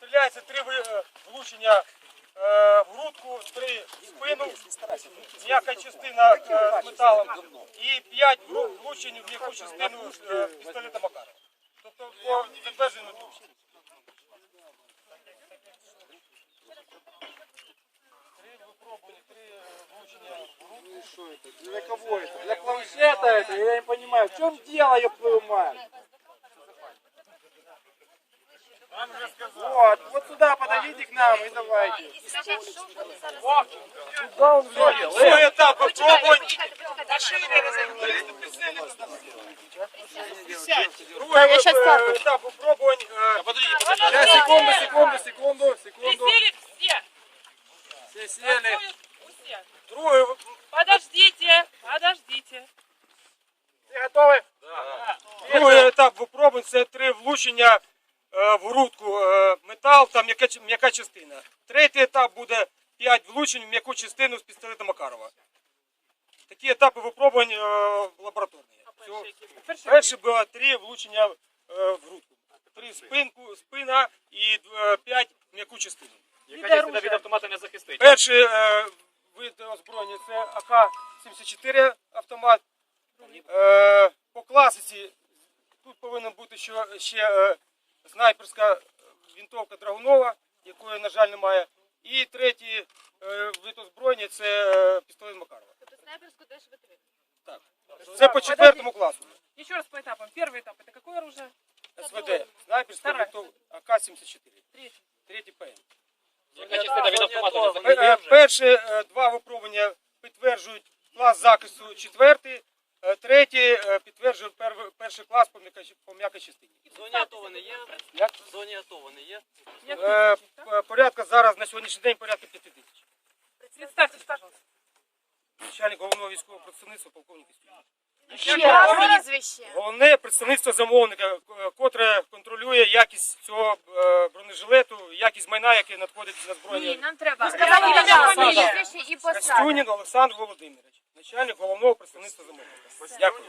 стріляється три ви- е, влучення е, в грудку, три в спину, м'яка частина е, з металом і п'ять вру- влучень в м'яку частину з е, пістолета Макарова. Тобто по підтвердженню влучень. Три випробування, три е, влучення в грудку. Что это? Для кого это? Для планшета это? Я не понимаю. В чем дело, ёб твою мать? Вот, вот сюда подойдите к нам и давайте. Вот, э, сюда он влетел? Свой этап попробуй. Я а, сейчас карту. Этап попробуй. Подождите, подождите. Секунду, секунду, секунду, секунду. Присели все. Сели. Другую. Подождите, подождите. Ти готовы? Да. Другий этап, випробувань це три влучення. В грудку е, метал та м'яка, м'яка частина. Третій етап буде п'ять влучень в м'яку частину з пістолета Макарова. Такі етапи випробувань е, лабораторні. Перше було три влучення е, в грудку. Три спинку, спина і е, п'ять в м'яку частину. Яка частина від автомата не захистить? Перший е, вид озброєння це АК-74 автомат. Е, по класиці тут повинна бути ще, ще е, снайперська вінтовка Драгунова, якої, на жаль, немає. І третій е, вид озброєння це е, пістолет Макарова. снайперську теж витримує. Так. Це по четвертому класу. Еще раз по этапам. Первый этап это какое оружие? СВД. Снайперська Вторая. вінтовка АК-74. Третий. Третій ПН. Яка частина від автомата не Е, захистить? е, Перші е, два випробування підтверджують клас захисту четвертий, третій е, підтверджує перший клас по м'якій- частині. В зоні АТО вони є? Як? В зоні АТО вони є? Е, Порядка зараз на сьогоднішній день порядка 5 тисяч. Пожалуйста. Начальник головного військового представництва полковник прізвище. Головне представництво замовника, котре контролює якість цього е, бронежилету, якість майна, яке надходить на Ні, збройні. нам треба сказали і посаду. Костюнін Олександр Володимирович, начальник головного представництва замовника. Дякую.